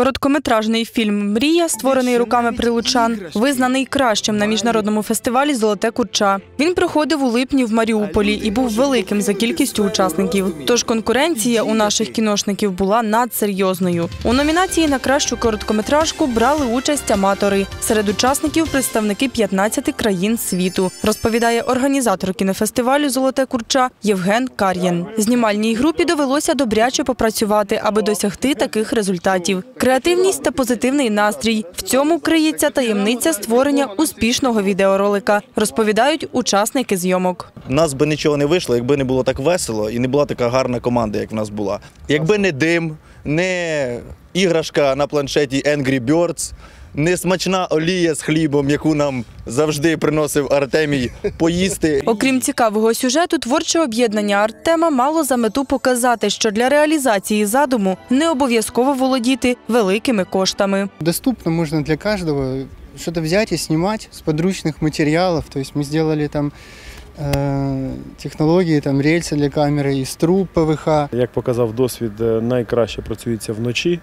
Короткометражний фільм Мрія, створений руками прилучан, визнаний кращим на міжнародному фестивалі Золоте курча. Він проходив у липні в Маріуполі і був великим за кількістю учасників. Тож конкуренція у наших кіношників була надсерйозною. У номінації на кращу короткометражку брали участь аматори. Серед учасників представники 15 країн світу. Розповідає організатор кінофестивалю Золоте курча Євген Кар'єн. Знімальній групі довелося добряче попрацювати, аби досягти таких результатів. Креативність та позитивний настрій. В цьому криється таємниця створення успішного відеоролика, розповідають учасники зйомок. У нас би нічого не вийшло, якби не було так весело і не була така гарна команда, як в нас була. Якби не дим, не іграшка на планшеті Angry Birds, не смачна олія з хлібом, яку нам завжди приносив Артемій поїсти. Окрім цікавого сюжету, творче об'єднання Артема мало за мету показати, що для реалізації задуму не обов'язково володіти великими коштами. Доступно можно для каждого что-то взять и снимать с подручных материалов. То есть мы сделали там э, технологии, там рельсы для камеры из труб ПВХ. Як показав досвід, е, найкраще працюється вночі,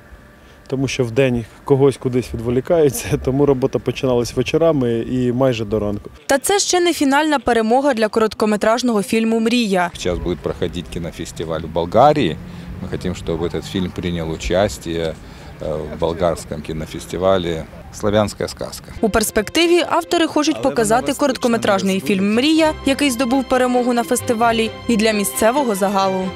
тому що вдень когось кудись відволікаються, тому робота починалась вечорами і майже до ранку. Та це ще не фінальна перемога для короткометражного фільму Мрія. Сейчас будет проходить кинофестиваль в Болгарии. Мы хотим, чтобы этот фильм принял участие э, в болгарском кинофестивале «Славянская сказка». У перспективі автори хочуть показати короткометражний фільм Мрія, який здобув перемогу на фестивалі, і для місцевого загалу.